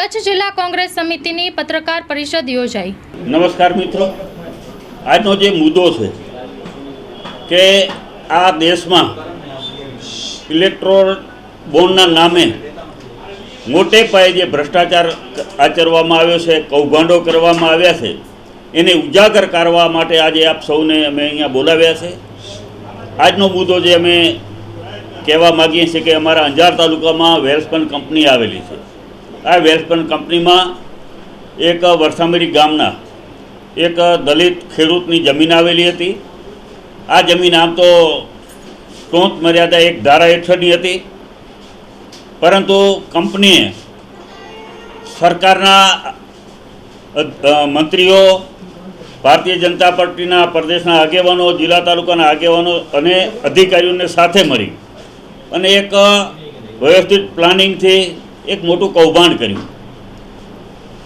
કચ્છ જિલ્લા કોંગ્રેસ સમિતિની પત્રકાર પરિષદ યોજાઈ. નમસ્કાર મિત્રો. આજનો જે મુદ્દો છે કે આ દેશમાં ઇલેક્ટ્રોલ બોન્ડના નામે મોટે પાયે જે ભ્રષ્ટાચાર આચરવામાં આવ્યો છે, કૌભાંડો કરવામાં આવ્યા છે, એને ઉજાગર કરવા માટે આજે આપ સૌને અમે અહીંયા બોલાવ્યા છે. આજનો મુદ્દો જે અમે કહેવા માગીએ છીએ કે અમારા અંજાર તાલુકામાં વેલ્સપન કંપની આવેલી છે. આ વેલ્સપન કંપનીમાં એક વરસામરી ગામના એક દલિત ખેડૂતની જમીન આવેલી હતી. આ જમીન આમ તો ટોંચ મર્યાદા એક ધારા હેઠળની હતી. પરંતુ કંપનીએ સરકારના મંત્રીઓ, ભારતીય જનતા પાર્ટીના પ્રદેશના આગેવાનો, જિલ્લા તાલુકાના આગેવાનો અને અધિકારીઓને સાથે મળી અને એક વ્યવસ્થિત પ્લાનિંગથી એક મોટું કૌભાંડ કર્યું.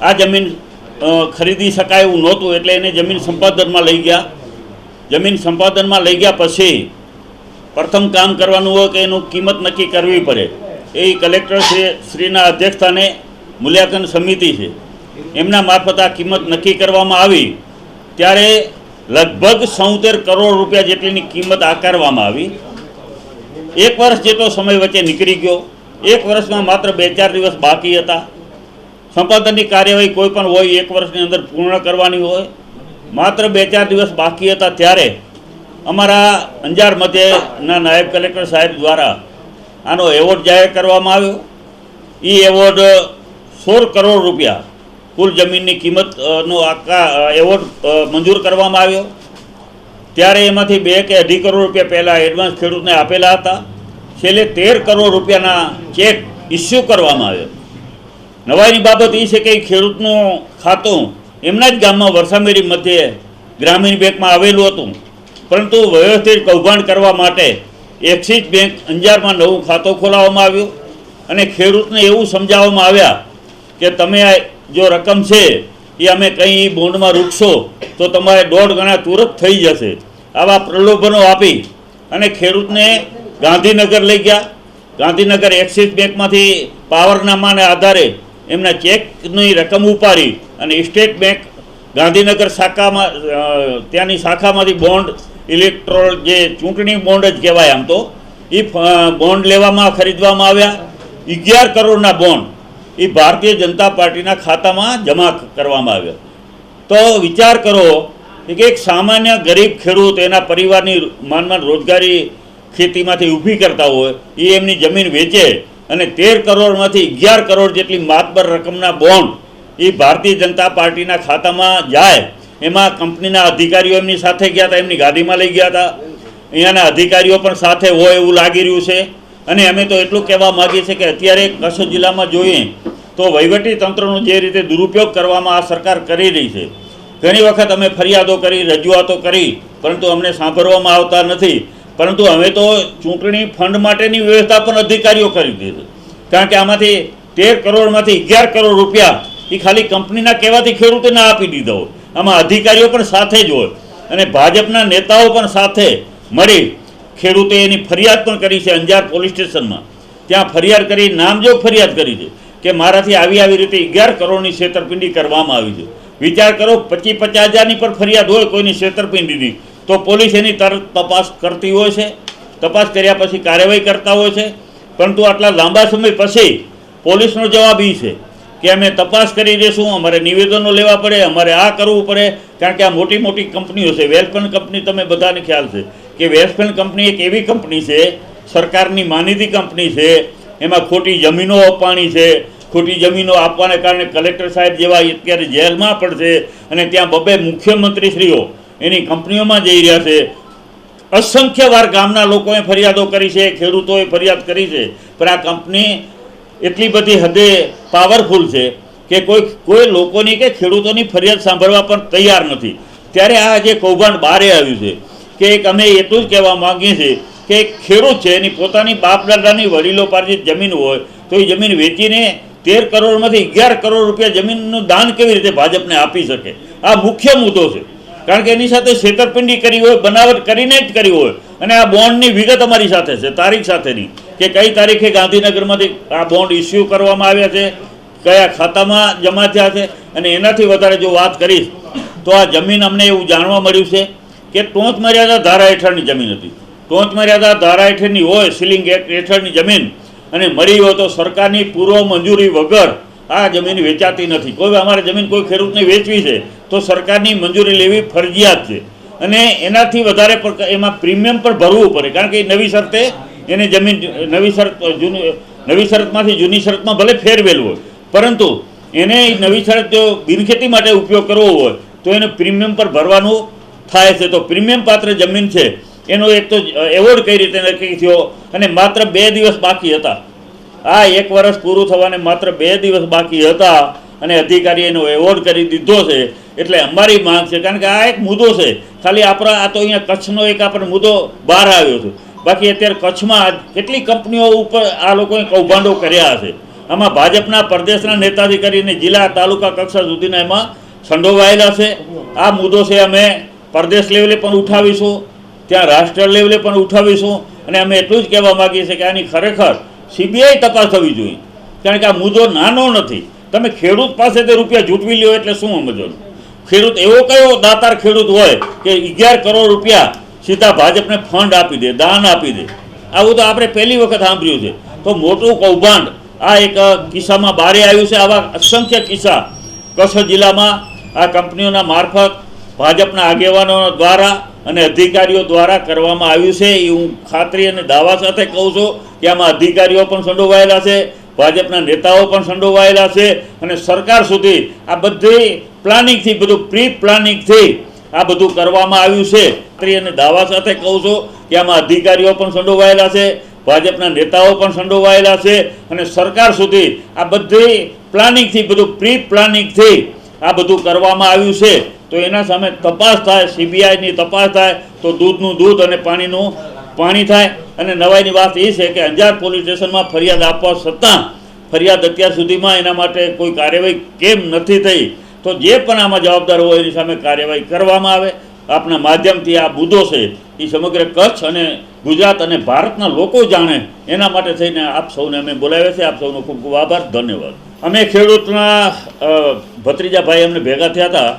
આ જમીન ખરીદી શકાય એવું નહોતું એટલે એને જમીન સંપાદનમાં લઈ ગયા. જમીન સંપાદનમાં લઈ ગયા પછી પ્રથમ કામ કરવાનું હોય કે એનું કિંમત નક્કી કરવી પડે. એ કલેક્ટર શ્રી, શ્રીના અધ્યક્ષસ્થાને મૂલ્યાંકન સમિતિ છે. એમના મારફત આ કિંમત નક્કી કરવામાં આવી. ત્યારે લગભગ સૌતેર કરોડ રૂપિયા જેટલીની કિંમત આકારવામાં આવી. એક વર્ષ જેટલો સમય વચ્ચે નીકળી ગયો. એક વર્ષમાં માત્ર બે ચાર દિવસ બાકી હતા. સંપાદનની કાર્યવાહી કોઈ પણ હોય, એક વર્ષની અંદર પૂર્ણ કરવાની હોય. માત્ર બે ચાર દિવસ બાકી હતા ત્યારે અમારા અંજાર મધ્યના નાયબ કલેક્ટર સાહેબ દ્વારા આનો એવોર્ડ જાહેર કરવામાં આવ્યો. એ એવોર્ડ સોળ કરોડ રૂપિયા કુલ જમીનની કિંમતનો આખા એવોર્ડ મંજૂર કરવામાં આવ્યો. ત્યારે એમાંથી બે કે અઢી કરોડ રૂપિયા પહેલાં એડવાન્સ ખેડૂતને આપેલા હતા. છેલ્લે તેર કરોડ રૂપિયાના ચેક ઇસ્યુ કરવામાં આવ્યો. નવાઈની બાબત એ છે કે ખેડૂતનું ખાતું એમના જ ગામમાં વરસામેરી મધ્યે ગ્રામીણ બેંકમાં આવેલું હતું. પરંતુ વ્યવસ્થિત કૌભાંડ કરવા માટે એક્સિસ બેંક અંજારમાં નવું ખાતું ખોલાવવામાં આવ્યું અને ખેડૂતને એવું સમજાવવામાં આવ્યા કે તમે જો રકમ છે એ અમે કંઈ બોન્ડમાં રૂકશો તો તમારે દોઢ ગણા તુરત થઈ જશે. આવા પ્રલોભનો આપી અને ખેડૂતને ગાંધીનગર લઈ ગયા. ગાંધીનગર એક્સિસ બેંકમાંથી પાવરનામાને આધારે એમના ચેકની રકમ ઉપાડી અને સ્ટેટ બેંક ગાંધીનગર શાખામાં ત્યાંની શાખામાંથી બોન્ડ, ઇલેક્ટ્રોલ જે ચૂંટણી બોન્ડ જ કહેવાય આમ તો એ બોન્ડ લેવામાં ખરીદવામાં આવ્યા. અગિયાર કરોડના બોન્ડ એ ભારતીય જનતા પાર્ટીના ખાતામાં જમા કરવામાં આવ્યા. તો વિચાર કરો કે એક સામાન્ય ગરીબ ખેડૂત, એના પરિવારની માનમાન રોજગારી ખેતીમાંથી ઊભી કરતા હોય, એ એમની જમીન વેચે અને તેર કરોડમાંથી અગિયાર કરોડ જેટલી માતબર રકમના બોન્ડ એ ભારતીય જનતા પાર્ટીના ખાતામાં જાય. એમાં કંપનીના અધિકારીઓ એમની સાથે ગયા હતા, એમની ગાડીમાં લઈ ગયા હતા. અહીંયાના અધિકારીઓ પણ સાથે હોય એવું લાગી રહ્યું છે. અને અમે તો એટલું કહેવા માગીએ છીએ કે અત્યારે કચ્છ જિલ્લામાં જોઈએ તો વહીવટી તંત્રનો જે રીતે દુરુપયોગ કરવામાં આ સરકાર કરી રહી છે. ઘણી વખત અમે ફરિયાદો કરી, રજૂઆતો કરી, પરંતુ અમને સાંભળવામાં આવતા નથી. પરંતુ અમે તો ચૂંટણી ફંડ માટેની વ્યવસ્થા પણ અધિકારીઓ કરી દીધી. કારણ કે આમાંથી તેર કરોડમાંથી અગિયાર કરોડ રૂપિયા એ ખાલી કંપનીના કહેવાથી ખેડૂતોને આપી દીધા હોય. આમાં અધિકારીઓ પણ સાથે જ હોય. અને ભાજપના નેતાઓ પણ સાથે મળી ખેડૂતે એની ફરિયાદ પણ કરી છે અંજાર પોલીસ સ્ટેશનમાં. ત્યાં ફરિયાદ કરી, નામજોગ ફરિયાદ કરી છે કે મારાથી આવી આવી રીતે અગિયાર કરોડની છેતરપિંડી કરવામાં આવી છે. વિચાર કરો પચીસ પચાસ હજારની પણ ફરિયાદ હોય કોઈની છેતરપિંડીની. તો પોલીસ એની તરત તપાસ કરતી હોય છે, તપાસ કર્યા પછી કાર્યવાહી કરતા હોય છે, પરંતુ આટલા લાંબા સમય પછી પોલીસનો જવાબ એ છે કે અમે તપાસ કરી દઈશું, અમારે નિવેદનો લેવા પડે, અમારે આ કરવું પડે, કારણ કે આ મોટી મોટી કંપનીઓ છે, વેલફેર કંપની તમે બધાને ખ્યાલ છે કે વેલફેર કંપની એક એવી કંપની છે, સરકારની માનીતી કંપની છે, એમાં ખોટી જમીનો અપાણી છે, ખોટી જમીનો આપવાને કારણે કલેક્ટર સાહેબ જેવા અત્યારે જેલમાં પણ છે, અને ત્યાં બબે મુખ્યમંત્રીશ્રીઓ એની કંપનીઓમાં જઈ રહ્યા છે. અસંખ્ય વાર ગામના લોકોએ ફરિયાદો કરી છે, ખેડૂતોએ ફરિયાદ કરી છે, પણ આ કંપની એટલી બધી હદે પાવરફુલ છે કે કોઈ કોઈ લોકોની કે ખેડૂતોની ફરિયાદ સાંભળવા પણ તૈયાર નથી. ત્યારે આ જે કૌભાંડ બહારે આવ્યું છે કે એક અમે એટલું જ કહેવા માંગીએ છીએ કે ખેડૂત છે, એની પોતાની બાપ દાદાની વડીલો પાર્જિત જમીન હોય, તો એ જમીન વેચીને તેર કરોડમાંથી અગિયાર કરોડ રૂપિયા જમીનનું દાન કેવી રીતે ભાજપને આપી શકે? આ મુખ્ય મુદ્દો છે. કારણ કે એની સાથે છેતરપિંડી કરી હોય, બનાવટ કરીને જ કરી હોય. અને આ બોન્ડની વિગત અમારી સાથે છે, તારીખ સાથેની. કે કઈ તારીખે ગાંધીનગરમાંથી આ બોન્ડ ઇસ્યુ કરવામાં આવ્યા છે, કયા ખાતામાં જમા થયા છે, અને એનાથી વધારે જો વાત કરીશ, તો આ જમીન અમને એવું જાણવા મળ્યું છે કે ટોંચ મર્યાદા ધારા હેઠળની જમીન હતી. ટોંચ મર્યાદા ધારા હેઠળની હોય, સીલિંગ હેઠળની જમીન, અને મળી હોય તો સરકારની પૂર્વ મંજૂરી વગર આ જમીન વેચાતી નથી. કોઈ અમારે જમીન કોઈ ખેડૂતને વેચવી છે, તો સરકારની મંજૂરી લેવી ફરજિયાત છે. અને એનાથી વધારે એમાં પ્રીમિયમ પણ ભરવું પડે. કારણ કે નવી શરતે એને જમીન નવી શરત જૂની નવી શરતમાંથી જૂની શરતમાં ભલે ફેરવેલું હોય, પરંતુ એને નવી શરત જો બિનખેતી માટે ઉપયોગ કરવો હોય, તો એને પ્રીમિયમ પર ભરવાનું થાય છે. તો પ્રીમિયમ પાત્ર જમીન છે. એનો એક તો એવોર્ડ કઈ રીતે નક્કી થયો? અને માત્ર બે દિવસ બાકી હતા. આ એક વર્ષ પૂરું થવાને માત્ર બે દિવસ બાકી હતા અને અધિકારીએ એનો એવોર્ડ કરી દીધો છે. એટલે અમારી માંગ છે. કારણ કે આ એક મુદ્દો છે. ખાલી આપણા આ તો અહીંયા કચ્છનો એક આપણે મુદ્દો બહાર આવ્યો છે. બાકી અત્યારે કચ્છમાં કેટલી કંપનીઓ ઉપર આ લોકોએ કૌભાંડો કર્યા હશે આમાં ભાજપના પ્રદેશના નેતાથી કરીને જિલ્લા તાલુકા કક્ષા સુધીના એમાં સંડોવાયેલા છે. આ મુદ્દો છે અમે પ્રદેશ લેવલે પણ ઉઠાવીશું. ત્યાં રાષ્ટ્ર લેવલે પણ ઉઠાવીશું. અને અમે એટલું જ કહેવા માગીએ છીએ કે આની ખરેખર સીબીઆઈ તપાસ થવી જોઈએ. કારણ કે આ મુદ્દો નાનો નથી. તમે ખેડૂત પાસેથી રૂપિયા જૂટવી લ્યો એટલે શું સમજવાનું? ખેડૂત એવો કયો દાતાર ખેડૂત હોય કે અગિયાર કરોડ રૂપિયા સીધા ભાજપને ફંડ આપી દે, દાન આપી દે. આવું તો આપણે પહેલી વખત સાંભળ્યું છે. તો મોટું કૌભાંડ, આ એક કિસ્સામાં બારે આવ્યું છે, આવા અસંખ્ય કિસ્સા. કચ્છ જિલ્લામાં આ કંપનીઓના મારફત ભાજપના આગેવાનો દ્વારા અને અધિકારીઓ દ્વારા કરવામાં આવ્યું છે. એ હું ખાતરી અને દાવા સાથે કહું છું કે આમાં અધિકારીઓ પણ સંડોવાયેલા છે, ભાજપના નેતાઓ પણ સંડોવાયેલા છે અને સરકાર સુધી આ બધી પ્લાનિંગથી, બધું પ્રી પ્લાનિંગથી આ બધું કરવામાં આવ્યું છે. ખાતરી અને દાવા સાથે કહું છું કે આમાં અધિકારીઓ પણ સંડોવાયેલા છે, ભાજપના નેતાઓ પણ સંડોવાયેલા છે અને સરકાર સુધી આ બધી પ્લાનિંગથી, બધું પ્રી પ્લાનિંગથી આ બધું કરવામાં આવ્યું છે. તો એના સામે તપાસ થાય સીબીઆઈની તપાસ થાય, તો દૂધનું દૂધ અને પાણીનું પાણી થાય. અને નવાઈની વાત એ છે કે અંજાર પોલીસ સ્ટેશનમાં ફરિયાદ આપવા છતાં ફરિયાદ અત્યાર સુધીમાં એના માટે કોઈ કાર્યવાહી કેમ નથી થઈ? તો જે પણ આમાં જવાબદાર હોય એની સામે કાર્યવાહી કરવામાં આવે. આપના માધ્યમથી આ મુદ્દો છે એ સમગ્ર કચ્છ અને ગુજરાત અને ભારતના લોકો જાણે એના માટે થઈને આપ સૌને અમે બોલાવ્યા છે આપ સૌનો ખૂબ ખૂબ આભાર. ધન્યવાદ. અમે ખેડૂતના ભત્રીજાભાઈ અમને ભેગા થયા હતા.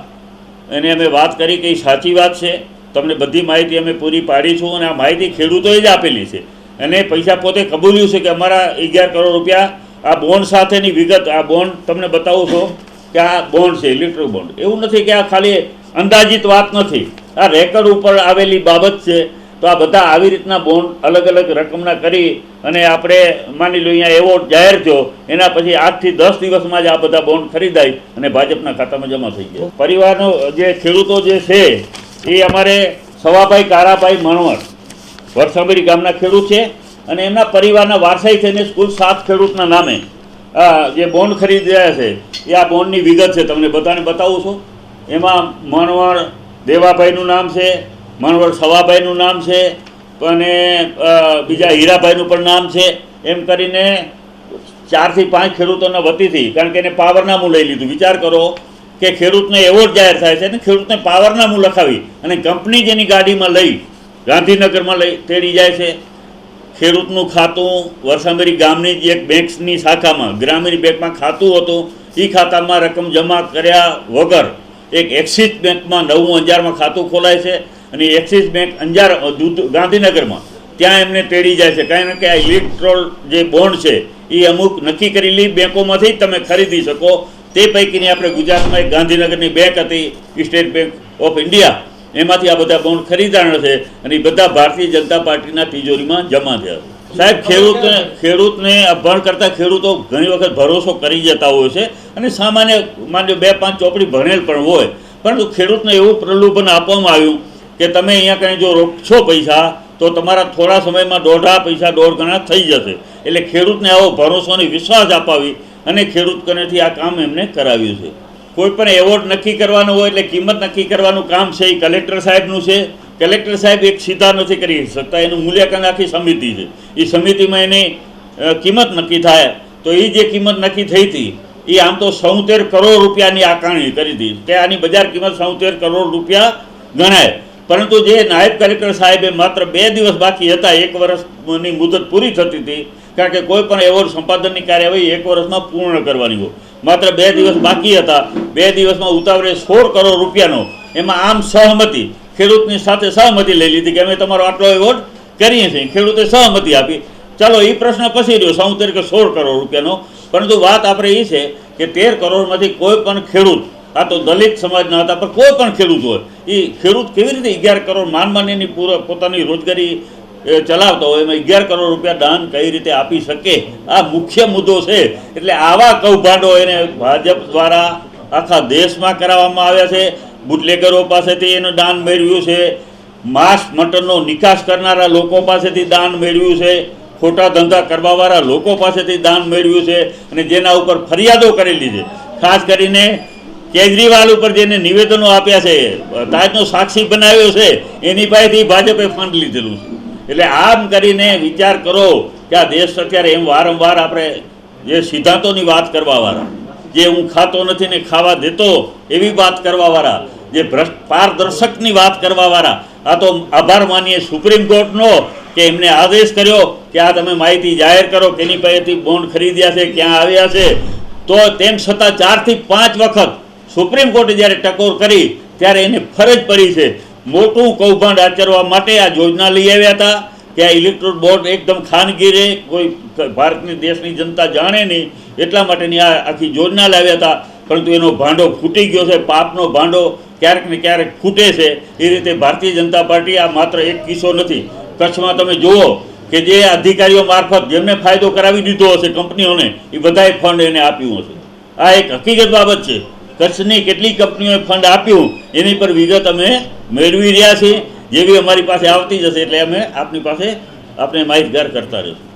એને અમે વાત કરી કે એ સાચી વાત છે. તમને બધી માહિતી અમે પૂરી પાડીશું અને આ માહિતી ખેડૂતોએ જ આપેલી છે. અને પૈસા પોતે કબૂલ્યું છે કે અમારા અગિયાર કરોડ રૂપિયા આ બોન્ડ સાથેની વિગત, આ બોન્ડ તમને બતાવું છું કે આ બોન્ડ છે ઇલેક્ટ્રિક બોન્ડ એવું નથી કે આ ખાલી અંદાજિત વાત નથી. આ રેકર્ડ ઉપર આવેલી બાબત છે. તો આ બધા આવી રીતના બોન્ડ અલગ અલગ રકમના કરી અને આપણે માની લો અહીંયા એવોર્ડ જાહેર થયો, એના પછી આઠથી દસ દિવસમાં જ આ બધા બોન્ડ ખરીદાય અને ભાજપના ખાતામાં જમા થઈ ગયા. પરિવારનો જે ખેડૂતો જે છે, એ અમારે સવાભાઈ કારાભાઈ મણવર વરસાબરી ગામના ખેડૂત છે અને એમના પરિવારના વારસાઈ થઈને સ્કૂલ સાત ખેડૂતના નામે જે બોન્ડ ખરીદી રહ્યા છે, એ આ બોન્ડની વિગત છે, તમને બધાને બતાવું છું. એમાં મણવર, દેવાભાઈનું નામ છે મણવર સવાભાઈનું નામ છે અને બીજા હીરાભાઈનું પણ નામ છે. એમ કરીને ચારથી પાંચ ખેડૂતોના વતીથી કારણ કે એને પાવરનામું લઈ લીધું. વિચાર કરો કે ખેડૂતને એવોર્ડ જાહેર થાય છે અને ખેડૂતને પાવરનામું લખાવી અને કંપની જેની ગાડીમાં લઈ, ગાંધીનગરમાં લઈ તેડી જાય છે. ખેડૂતનું ખાતું વરસાંબરી ગામની જ એક બેંકની શાખામાં, ગ્રામીણ બેંકમાં ખાતું હતું. એ ખાતામાં રકમ જમા કર્યા વગર એક એક્સિસ બેંકમાં નવું અંજારમાં ખાતું ખોલાય છે. અને એક્સિસ બેંક અંજાર ગાંધીનગરમાં. ત્યાં એમને તેડી જાય છે. કારણ કે આ ઇલેક્ટ્રોલ જે બોન્ડ છે, એ અમુક નક્કી કરેલી બેંકોમાંથી તમે ખરીદી શકો. તે પૈકીની આપણે ગુજરાતમાં એક ગાંધીનગરની બેંક હતી સ્ટેટ બેંક ઓફ ઇન્ડિયા એમાંથી આ બધા બોન્ડ ખરીદાણા છે અને બધા ભારતીય જનતા પાર્ટીના તિજોરીમાં જમા થયા. સાહેબ, ખેડૂતને ખેડૂતને અભણ કરતા ખેડૂતો ઘણી વખત ભરોસો કરી જતા હોય છે અને સામાન્ય, માન્ય બે પાંચ ચોપડી ભણેલ પણ હોય. પરંતુ ખેડૂતને એવું પ્રલોભન આપવામાં આવ્યું કે તમે અહીંયા કંઈ જો રોકશો પૈસા, તો તમારા થોડા સમયમાં દોઢા પૈસા, દોઢ ગણા થઈ જશે. એટલે ખેડૂતને આવો ભરોસો અને વિશ્વાસ અપાવી અને ખેડૂત કનેથી આ કામ એમને કરાવ્યું છે. કોઈ પણ એવોર્ડ નક્કી કરવાનો હોય એટલે કિંમત નક્કી કરવાનું કામ છે, એ કલેક્ટર સાહેબનું છે. કલેક્ટર સાહેબ એક સીધા નથી કરી શકતા, એનું મૂલ્યાંકન આખી સમિતિ છે. એ સમિતિમાં એની કિંમત નક્કી થાય, તો એ જે કિંમત નક્કી થઈ હતી એ આમ તો સૌતેર કરોડ રૂપિયાની આકારણી કરી હતી. કે આની બજાર કિંમત સૌતેર કરોડ રૂપિયા ગણાય. પરંતુ જે નાયબ કલેક્ટર સાહેબે માત્ર બે દિવસ બાકી હતા, એક વર્ષની મુદત પૂરી થતી હતી, કારણ કે કોઈ પણ એવોર્ડ સંપાદનની કાર્યવાહી એક વર્ષમાં પૂર્ણ કરવાની હોય. માત્ર બે દિવસ બાકી હતા, બે દિવસમાં ઉતાવળે સોળ કરોડ રૂપિયાનો, એમાં આમ સહમતિ, ખેડૂતની સાથે સહમતિ લઈ લીધી કે અમે તમારો આટલો એવોર્ડ કરીએ છીએ. ખેડૂતે સહમતિ આપી. ચાલો એ પ્રશ્ન પછી રહ્યો સૌ તરીકે સોળ કરોડ રૂપિયાનો. પરંતુ વાત આપણે એ છે કે તેર કરોડમાંથી કોઈ પણ ખેડૂત આ તો દલિત સમાજના હતા, પણ કોઈ પણ ખેડૂત હોય એ ખેડૂત કેવી રીતે અગિયાર કરોડ માન માનીની પોતાની રોજગારી ચલાવતો હોય, એમાં અગિયાર કરોડ રૂપિયા દાન કઈ રીતે આપી શકે? આ મુખ્ય મુદ્દો છે. એટલે આવા કૌભાંડો એને ભાજપ દ્વારા આખા દેશમાં કરાવવામાં આવ્યા છે. બુટલેગરો પાસેથી એનું દાન મેળવ્યું છે. માંસ મટનનો નિકાસ કરનારા લોકો પાસેથી દાન મેળવ્યું છે. ખોટા ધંધા કરવાવાળા લોકો પાસેથી દાન મેળવ્યું છે. અને જેના ઉપર ફરિયાદો કરેલી છે. ખાસ કરીને કેજરીવાલ ઉપર જેને નિવેદનો આપ્યા છે, તાજનો સાક્ષી બનાવ્યો છે, એની પાસેથી ભાજપે ફંડ લીધેલું છે. એટલે આમ કરીને વિચાર કરો કે આ દેશ અત્યારે એમ વારંવાર આપણે જે સિદ્ધાંતોની વાત કરવાવાળા, જે હું ખાતો નથી ને ખાવા દેતો એવી વાત કરવાવાળા, જે ભ્રષ્ટ પારદર્શકની વાત કરવાવાળા, આ તો આભાર માનીએ સુપ્રીમ કોર્ટનો કે એમને આદેશ કર્યો કે આ તમે માહિતી જાહેર કરો કેની પાસેથી બોન્ડ ખરીદ્યા છે, ક્યાં આવ્યા છે. તો તેમ છતાં ચારથી પાંચ વખત સુપ્રીમ કોર્ટે જ્યારે ટકોર કરી, ત્યારે એને ફરજ પડી છે. મોટું કૌભાંડ આચરવા માટે આ યોજના લઈ આવ્યા હતા કે આ ઇલેક્ટ્રોન બોર્ડ એકદમ ખાનગી રહે, કોઈ ભારતની દેશની જનતા જાણે નહીં, એટલા માટેની આ આખી યોજના લાવ્યા હતા. પરંતુ એનો ભાંડો ફૂટી ગયો છે, પાપનો ભાંડો ક્યારેક ને ક્યારેક ફૂટે છે. એ રીતે ભારતીય જનતા પાર્ટી આ માત્ર એક કિસ્સો નથી. કચ્છમાં તમે જુઓ કે જે અધિકારીઓ મારફત જેમને ફાયદો કરાવી દીધો હશે કંપનીઓને, એ બધાએ ફંડ એને આપ્યું હશે. આ એક હકીકત બાબત છે. કચ્છની કેટલી કંપનીઓએ ફંડ આપ્યું, એની પર વિગત અમે મેળવી રહ્યા છીએ. જેવી અમારી પાસે આવતી જશે એટલે અમે આપની પાસે આપણે માહિતગાર કરતા રહીશું.